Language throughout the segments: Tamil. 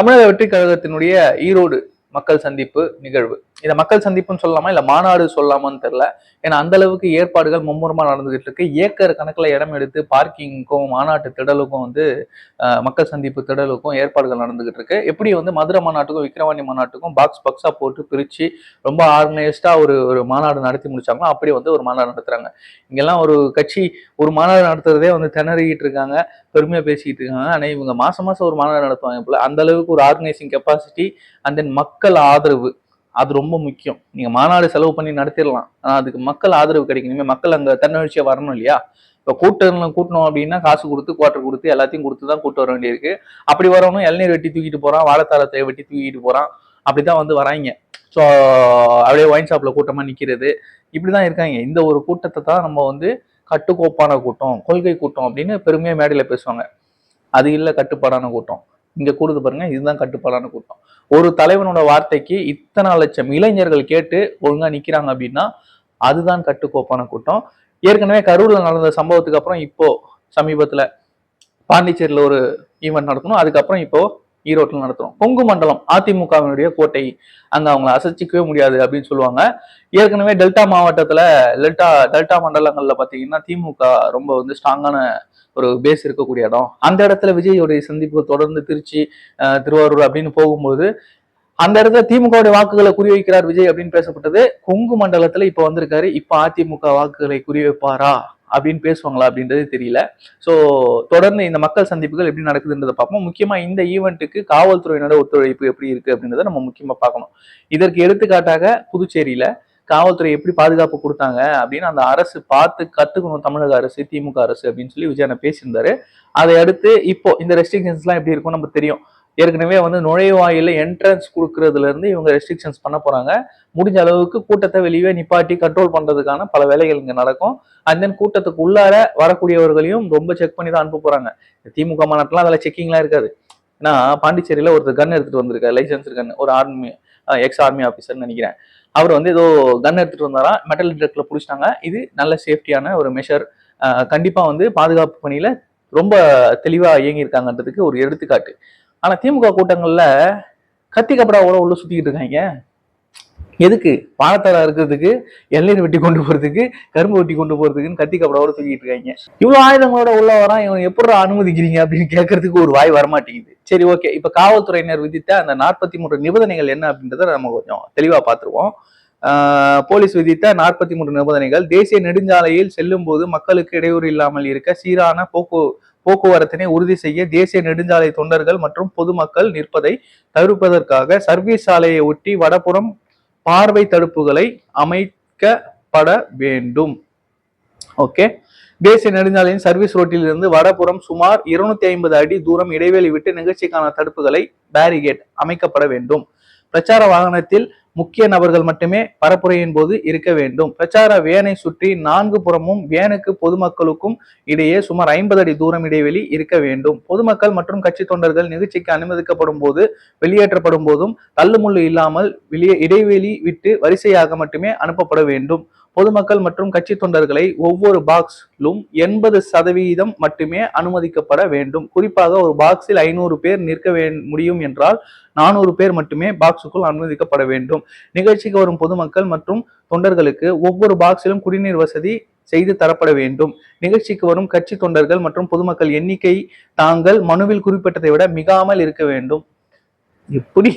தமிழக வெற்றி கழகத்தினுடைய ஈரோடு மக்கள் சந்திப்பு நிகழ்வு. இதை மக்கள் சந்திப்புன்னு சொல்லலாமா? இல்லை மாநாடு சொல்லலாமான்னு தெரில ஏன்னா அந்த அளவுக்கு ஏற்பாடுகள் மும்முரமாக நடந்துகிட்டு இருக்கு. ஏக்கர் கணக்கில் இடம் எடுத்து பார்க்கிங்க்கும் மாநாட்டு திடலுக்கும் வந்து மக்கள் சந்திப்பு திடலுக்கும் ஏற்பாடுகள் நடந்துகிட்டு இருக்கு. எப்படி வந்து மதுரை மாநாட்டுக்கும் விக்ரவாணி மாநாட்டுக்கும் பாக்ஸ் பாக்ஸாக போட்டு பிரித்து ரொம்ப ஆர்கனைஸ்டாக ஒரு ஒரு மாநாடு நடத்தி முடிச்சாங்களோ அப்படி வந்து ஒரு மாநாடு நடத்துறாங்க. இங்கெல்லாம் ஒரு கட்சி ஒரு மாநாடு நடத்துறதே வந்து திணறிக்கிட்டு இருக்காங்க. பெருமையாக பேசிக்கிட்டு இருக்காங்க. ஆனால் இவங்க மாசம் மாசம் ஒரு மாநாடு நடத்துவாங்க போல. அந்த அளவுக்கு ஒரு ஆர்கனைசிங் கெப்பாசிட்டி அண்ட் தென் மக் மக்கள் ஆதரவு. அது ரொம்ப முக்கியம். நீங்கள் மாநாடு செலவு பண்ணி நடத்திடலாம். ஆனால் அதுக்கு மக்கள் ஆதரவு கிடைக்கணுமே. மக்கள் அங்கே தன்னெழுச்சியா வரணும் இல்லையா? இப்போ கூட்டம் கூட்டணும் அப்படின்னா காசு கொடுத்து குவார்டர் கொடுத்து எல்லாத்தையும் கொடுத்து தான் கூட்டு வர வேண்டியிருக்கு. அப்படி வரவனும் இளநீர் வெட்டி தூக்கிட்டு போகிறான் வாழைத்தாரத்தை வெட்டி தூக்கிட்டு போகிறான் அப்படி தான் வந்து வராங்க. ஸோ அப்படியே ஒயின் ஷாப்பில் கூட்டமாக நிற்கிறது இப்படி தான் இருக்காங்க. இந்த ஒரு கூட்டத்தை தான் நம்ம வந்து கட்டுக்கோப்பான கூட்டம் கொள்கை கூட்டம் அப்படின்னு பெருமையாக மேடையில் பேசுவாங்க. அது இல்லை கட்டுப்பாடான கூட்டம். இங்கே கூடுது பாருங்க இதுதான் கட்டுப்பாடான கூட்டம். ஒரு தலைவனோட வார்த்தைக்கு இத்தனை லட்சம் இளைஞர்கள் கேட்டு ஒழுங்காக நிற்கிறாங்க அப்படின்னா அதுதான் கட்டுக்கோப்பான கூட்டம். ஏற்கனவே கரூரில் நடந்த சம்பவத்துக்கு அப்புறம் இப்போ சமீபத்தில் பாண்டிச்சேரியில் ஒரு ஈவெண்ட் நடத்தணும் அதுக்கப்புறம் இப்போ ஈரோட்டில் நடத்துறோம் கொங்கு மண்டலம் அதிமுகவினுடைய கோட்டை அங்கே அவங்களை அசைச்சிக்கவே முடியாது அப்படின்னு சொல்லுவாங்க. ஏற்கனவே டெல்டா மாவட்டத்தில் டெல்டா டெல்டா மண்டலங்களில் பார்த்தீங்கன்னா திமுக ரொம்ப வந்து ஸ்ட்ராங்கான ஒரு பேஸ் இருக்கக்கூடிய இடம். அந்த இடத்துல விஜயோடைய சந்திப்பு தொடர்ந்து திருச்சி திருவாரூர் அப்படின்னு போகும்போது அந்த இடத்துல திமுகவுடைய வாக்குகளை குறிவைக்கிறார் விஜய் அப்படின்னு பேசப்பட்டது. கொங்கு மண்டலத்துல இப்ப வந்திருக்காரு. இப்ப அதிமுக வாக்குகளை குறிவைப்பாரா அப்படின்னு பேசுவாங்களா அப்படின்றது தெரியல. ஸோ தொடர்ந்து இந்த மக்கள் சந்திப்புகள் எப்படி நடக்குதுன்றதை பார்ப்போம். முக்கியமாக இந்த ஈவெண்ட்டுக்கு காவல்துறையினோட ஒத்துழைப்பு எப்படி இருக்கு அப்படின்றத நம்ம முக்கியமாக பார்க்கணும். இதற்கு எடுத்துக்காட்டாக புதுச்சேரியில காவல்துறை எப்படி பாதுகாப்பு கொடுத்தாங்க அப்படின்னு அந்த அரசு பார்த்து கத்துக்கணும் தமிழக அரசு திமுக அரசு அப்படின்னு சொல்லி விஜயனை பேசியிருந்தாரு. அதை அடுத்து இப்போ இந்த ரெஸ்ட்ரிக்ஷன்ஸ்லாம் எப்படி இருக்கும் நம்ம தெரியும். ஏற்கனவே வந்து நுழைவாயில என்ட்ரன்ஸ் கொடுக்கறதுல இருந்து இவங்க ரெஸ்ட்ரிக்ஷன்ஸ் பண்ண போறாங்க. முடிஞ்ச அளவுக்கு கூட்டத்தை வெளியே நிப்பாட்டி கண்ட்ரோல் பண்றதுக்கான பல வேலைகள் இங்க நடக்கும். அண்ட் தென் கூட்டத்துக்கு உள்ளார வரக்கூடியவர்களையும் ரொம்ப செக் பண்ணி தான் அனுப்ப போறாங்க. திமுக மாநாட்டிலாம் அதில் செக்கிங்லாம் இருக்காது. ஏன்னா பாண்டிச்சேரியில ஒருத்தர் கன் எடுத்துட்டு வந்திருக்காரு லைசன்ஸ் கன் ஒரு ஆர்மி எக்ஸ் ஆர்மி ஆஃபீஸர்னு நினைக்கிறேன். அவர் வந்து ஏதோ கன் எடுத்துட்டு வந்தாரா மெட்டல் டிடெக்டர்ல பிடிச்சிட்டாங்க. இது நல்ல சேஃப்டியான ஒரு மெஷர் கண்டிப்பா வந்து பாதுகாப்பு பணியில ரொம்ப தெளிவா இயங்கியிருக்காங்கன்றதுக்கு ஒரு எடுத்துக்காட்டு. ஆனா திமுக கூட்டங்கள்ல கத்தி கப்படாவோட உள்ள சுத்திக்கிட்டு இருக்காங்க. எதுக்கு? வாழைத்தாரா இருக்கிறதுக்கு இளநீர் வெட்டி கொண்டு போறதுக்கு கரும்பு வெட்டி கொண்டு போறதுக்குன்னு கத்தி கப்படாவோட தூக்கிட்டு இருக்காங்க. இவ்வளவு ஆயுதங்களோட உள்ள வரான் இவன் எப்படி அனுமதிக்கிறீங்க அப்படின்னு கேட்கறதுக்கு ஒரு வாய் வரமாட்டேங்குது. சரி ஓகே இப்ப காவல்துறையினர் விதித்த அந்த நாற்பத்தி மூன்று நிபந்தனைகள் என்ன அப்படின்றத நம்ம கொஞ்சம் தெளிவா பார்த்துருவோம் போலீஸ் விதித்த நாற்பத்தி மூன்று நிபந்தனைகள் தேசிய நெடுஞ்சாலையில் செல்லும் போது மக்களுக்கு இடையூறு இல்லாமல் இருக்க சீரான போக்கு போக்குவரத்தினை உறுதி செய்ய தேசிய நெடுஞ்சாலை தொண்டர்கள் மற்றும் பொதுமக்கள் நிற்பதை தவிர்ப்பதற்காக சர்வீஸ் சாலையை ஒட்டி வடபுறம் பார்வை தடுப்புகளை அமைக்கப்பட வேண்டும். ஓகே தேசிய நெடுஞ்சாலையின் சர்வீஸ் ரோட்டில் இருந்து வடபுறம் சுமார் இருநூத்தி ஐம்பது அடி தூரம் இடைவெளி விட்டு நிகழ்ச்சிக்கான தடுப்புகளை பேரிகேட் அமைக்கப்பட வேண்டும். பிரச்சார வாகனத்தில் முக்கிய நபர்கள் மட்டுமே பரப்புரையின் போது இருக்க வேண்டும். பிரச்சார வேனை சுற்றி நான்கு புறமும் வேனுக்கு பொதுமக்களுக்கும் இடையே சுமார் ஐம்பது அடி தூரம் இடைவெளி இருக்க வேண்டும். பொதுமக்கள் மற்றும் கட்சி தொண்டர்கள் நிகழ்ச்சிக்கு அனுமதிக்கப்படும் போது வெளியேற்றப்படும் போதும் தள்ளுமுள்ளு இல்லாமல் வெளியே இடைவெளி விட்டு வரிசையாக மட்டுமே அனுப்பப்பட வேண்டும். பொதுமக்கள் மற்றும் கட்சி தொண்டர்களை ஒவ்வொரு பாக்ஸிலும் எண்பது சதவீதம் மட்டுமே அனுமதிக்கப்பட வேண்டும். குறிப்பாக ஒரு பாக்ஸில் ஐநூறு பேர் நிற்க முடியும் என்றால் நானூறு பேர் மட்டுமே பாக்ஸுக்குள் அனுமதிக்கப்பட வேண்டும். நிகழ்ச்சிக்கு வரும் பொதுமக்கள் மற்றும் தொண்டர்களுக்கு ஒவ்வொரு பாக்ஸிலும் குடிநீர் வசதி செய்து தரப்பட வேண்டும். நிகழ்ச்சிக்கு வரும் கட்சி தொண்டர்கள் மற்றும் பொதுமக்கள் எண்ணிக்கை தாங்கள் மனுவில் குறிப்பிட்டதை விட மிகாமல் இருக்க வேண்டும். இப்படி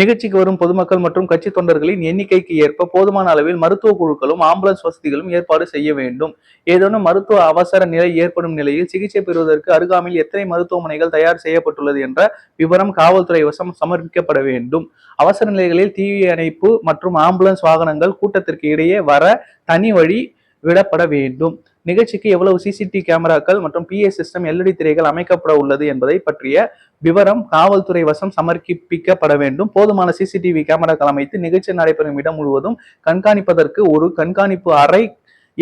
நிகழ்ச்சிக்கு வரும் பொதுமக்கள் மற்றும் கட்சி தொண்டர்களின் எண்ணிக்கைக்கு ஏற்ப போதுமான அளவில் மருத்துவ குழுக்களும் ஆம்புலன்ஸ் வசதிகளும் ஏற்பாடு செய்ய வேண்டும். ஏதேனும் மருத்துவ அவசர நிலை ஏற்படும் நிலையில் சிகிச்சை பெறுவதற்கு அருகாமையில் எத்தனை மருத்துவமனைகள் தயார் செய்யப்பட்டுள்ளது என்ற விவரம் காவல்துறை வசம் சமர்ப்பிக்கப்பட வேண்டும். அவசர நிலைகளில் தீ அணைப்பு மற்றும் ஆம்புலன்ஸ் வாகனங்கள் கூட்டத்திற்கு இடையே வர தனி வழி விடப்பட வேண்டும். நிகழ்ச்சிக்கு எவ்வளவு சிசிடிவி கேமராக்கள் மற்றும் பிஏ சிஸ்டம் எல்இடி திரைகள் அமைக்கப்பட உள்ளது என்பதை பற்றிய விவரம் காவல்துறை வசம் சமர்ப்பிக்கப்பட வேண்டும். போதுமான சிசிடிவி கேமராக்கள் அமைத்து நிகழ்ச்சி நடைபெறும் இடம் முழுவதும் கண்காணிப்பதற்கு ஒரு கண்காணிப்பு அறை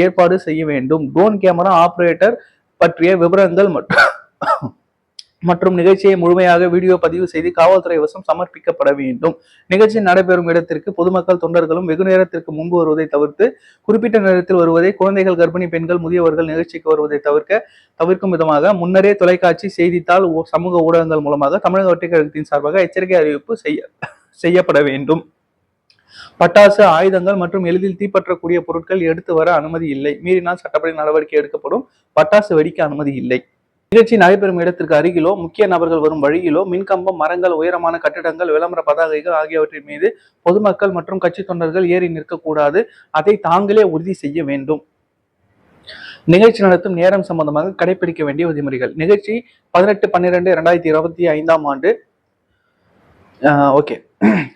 ஏற்பாடு செய்ய வேண்டும். ட்ரோன் கேமரா ஆபரேட்டர் பற்றிய விவரங்கள் மற்றும் மற்றும் நிகழ்ச்சியை முழுமையாக வீடியோ பதிவு செய்து காவல்துறை வசம் சமர்ப்பிக்கப்பட வேண்டும். நிகழ்ச்சி நடைபெறும் இடத்திற்கு பொதுமக்கள் தொண்டர்களும் வெகு நேரத்திற்கு முன்பு வருவதை தவிர்த்து குறிப்பிட்ட நேரத்தில் வருவதை குழந்தைகள் கர்ப்பிணி பெண்கள் முதியவர்கள் நிகழ்ச்சிக்கு வருவதை தவிர்க்க தவிர்க்கும் விதமாக முன்னரே தொலைக்காட்சி செய்தித்தாள் சமூக ஊடகங்கள் மூலமாக தமிழக வெற்றிக் சார்பாக எச்சரிக்கை அறிவிப்பு செய்ய செய்யப்பட வேண்டும். பட்டாசு ஆயுதங்கள் மற்றும் எளிதில் தீப்பற்றக்கூடிய பொருட்கள் எடுத்து வர அனுமதி இல்லை. மீறினால் சட்டப்படி நடவடிக்கை எடுக்கப்படும். பட்டாசு வெடிக்க அனுமதி இல்லை. நிகழ்ச்சி நடைபெறும் இடத்திற்கு அருகிலோ முக்கிய நபர்கள் வரும் வழியிலோ மின்கம்பம் மரங்கள் உயரமான கட்டிடங்கள் விளம்பர பதாகைகள் ஆகியவற்றின் மீது பொதுமக்கள் மற்றும் கட்சி தொண்டர்கள் ஏறி நிற்கக்கூடாது. அதை தாங்களே உறுதி செய்ய வேண்டும். நிகழ்ச்சி நடத்தும் நேரம் சம்பந்தமாக கடைபிடிக்க வேண்டிய விதிமுறைகள். நிகழ்ச்சி பதினெட்டு பன்னிரெண்டு இரண்டாயிரத்தி இருபத்தி ஐந்தாம் ஆண்டு. ஓகே.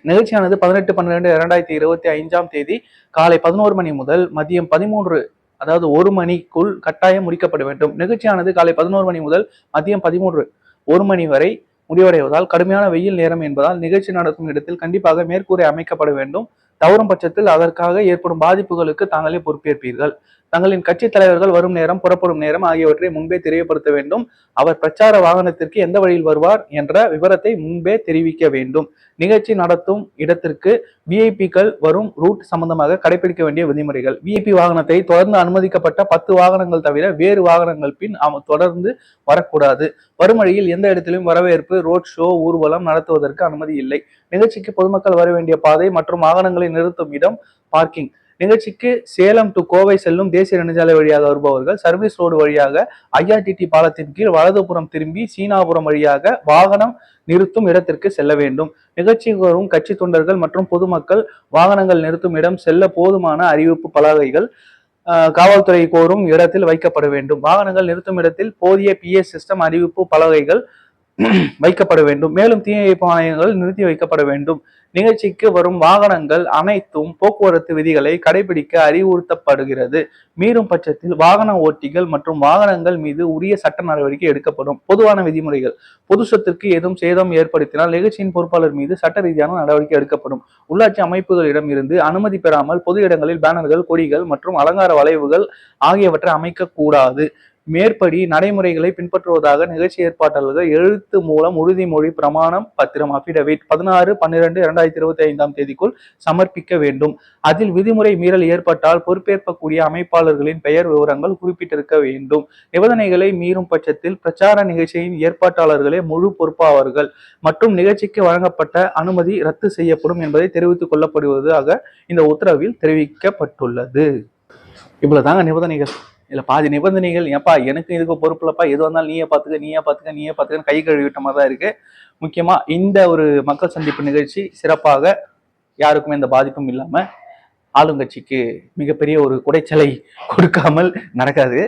நிகழ்ச்சியானது பதினெட்டு பன்னிரெண்டு இரண்டாயிரத்தி இருபத்தி ஐந்தாம் தேதி காலை பதினோரு மணி முதல் மதியம் பதிமூன்று அதாவது ஒரு மணிக்குள் கட்டாயம் முடிக்கப்பட வேண்டும். நிகழ்ச்சியானது காலை பதினோரு மணி முதல் மதியம் பதிமூன்று ஒரு மணி வரை முடிவடைவதால் கடுமையான வெயில் நேரம் என்பதால் நிகழ்ச்சி நடக்கும் இடத்தில் கண்டிப்பாக மேற்கூரை அமைக்கப்பட வேண்டும். தவறும் பட்சத்தில் அதற்காக ஏற்படும் பாதிப்புகளுக்கு தாங்களே பொறுப்பேற்பீர்கள். தங்களின் கட்சி தலைவர்கள் வரும் நேரம் புறப்படும் நேரம் ஆகியவற்றை முன்பே தெரியப்படுத்த வேண்டும். அவர் பிரச்சார வாகனத்திற்கு எந்த வழியில் வருவார் என்ற விவரத்தை முன்பே தெரிவிக்க வேண்டும். நிகழ்ச்சி நடத்தும் இடத்திற்கு விஐபிக்கள் வரும் ரூட் சம்பந்தமாக கடைபிடிக்க வேண்டிய விதிமுறைகள். விஐபி வாகனத்தை தொடர்ந்து அனுமதிக்கப்பட்ட பத்து வாகனங்கள் தவிர வேறு வாகனங்கள் பின் அவ தொடர்ந்து வரக்கூடாது. வரும் வழியில் எந்த இடத்திலும் வரவேற்பு ரோட் ஷோ ஊர்வலம் நடத்துவதற்கு அனுமதி இல்லை. நிகழ்ச்சிக்கு பொதுமக்கள் வர வேண்டிய பாதை மற்றும் வாகனங்களை நிறுத்தும் இடம் பார்க்கிங் நிகழ்ச்சிக்கு சேலம் டு கோவை செல்லும் தேசிய நெடுஞ்சாலை வழியாக வருபவர்கள் சர்வீஸ் ரோடு வழியாக ஐஆர்டிடி பாலத்தின் கீழ் வலதுபுறம் திரும்பி சீனாபுரம் வழியாக வாகனம் நிறுத்தும் இடத்திற்கு செல்ல வேண்டும். நிகழ்ச்சிக்கு வரும் கட்சி தொண்டர்கள் மற்றும் பொதுமக்கள் வாகனங்கள் நிறுத்தும் இடம் செல்ல போதுமான அறிவிப்பு பலகைகள் ஆஹ், காவல்துறை கோரும் இடத்தில் வைக்கப்பட வேண்டும். வாகனங்கள் நிறுத்தும் இடத்தில் போதிய பிஎஸ் சிஸ்டம் அறிவிப்பு பலகைகள் வைக்கப்பட வேண்டும். மேலும் தீயணைப்பு ஆணையங்கள் நிறுத்தி வைக்கப்பட வேண்டும். நிகழ்ச்சிக்கு வரும் வாகனங்கள் அனைத்தும் போக்குவரத்து விதிகளை கடைபிடிக்க அறிவுறுத்தப்படுகிறது. மீறும் பட்சத்தில் வாகன ஓட்டிகள் மற்றும் வாகனங்கள் மீது உரிய சட்ட நடவடிக்கை எடுக்கப்படும். பொதுவான விதிமுறைகள். பொது சொத்திற்கு ஏதும் சேதம் ஏற்படுத்தினால் நிகழ்ச்சியின் பொறுப்பாளர் மீது சட்ட ரீதியான நடவடிக்கை எடுக்கப்படும். உள்ளாட்சி அமைப்புகளிடம் இருந்து அனுமதி பெறாமல் பொது இடங்களில் பேனர்கள் கொடிகள் மற்றும் அலங்கார வளைவுகள் ஆகியவற்றை அமைக்க கூடாது மேற்படி நடைமுறைகளை பின்பற்றுவதாக நிகழ்ச்சி ஏற்பாட்டாளர்கள் எழுத்து மூலம் உறுதிமொழி பிரமாணம் பத்திரம் அபிடவிட் பதினாறு பன்னிரண்டு இரண்டாயிரத்தி இருபத்தி ஐந்தாம் தேதிக்குள் சமர்ப்பிக்க வேண்டும். அதில் விதிமுறை மீறல் ஏற்பட்டால் பொறுப்பேற்கக்கூடிய அமைப்பாளர்களின் பெயர் விவரங்கள் குறிப்பிட்டிருக்க வேண்டும். நிபந்தனைகளை மீறும் பட்சத்தில் பிரச்சார நிகழ்ச்சியின் ஏற்பாட்டாளர்களே முழு பொறுப்பாவார்கள். மற்றும் நிகழ்ச்சிக்கு வழங்கப்பட்ட அனுமதி ரத்து செய்யப்படும் என்பதை தெரிவித்துக் கொள்ளப்படுவதாக இந்த உத்தரவில் தெரிவிக்கப்பட்டுள்ளது. இவ்வளவுதாங்க நிபந்தனைகள். இல்ல பாதி நிபந்தனைகள் ஏப்பா எனக்கு இதுக்கு பொறுப்புலப்பா எது வந்தாலும் நீயே பாத்துக்க நீயே பாத்துக்க நீயே பார்த்துக்கன்னு கை கழுவிட்ட மாதிரி தான் இருக்கு. முக்கியமா இந்த ஒரு மக்கள் சந்திப்பு நிகழ்ச்சி சிறப்பாக யாருக்குமே எந்த பாதிப்பும் இல்லாம ஆளுங்கட்சிக்கு மிகப்பெரிய ஒரு குடைச்சலை கொடுக்காமல் நடக்காது.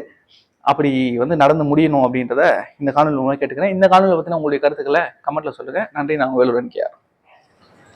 அப்படி வந்து நடந்து முடியணும் அப்படின்றத இந்த காணொலி மூலம் கேட்டுக்கிறேன். இந்த காணொலியை பத்தின உங்களுடைய கருத்துக்களை கமெண்ட்ல சொல்லுங்க. நன்றி நான் வேலுடன் கேர்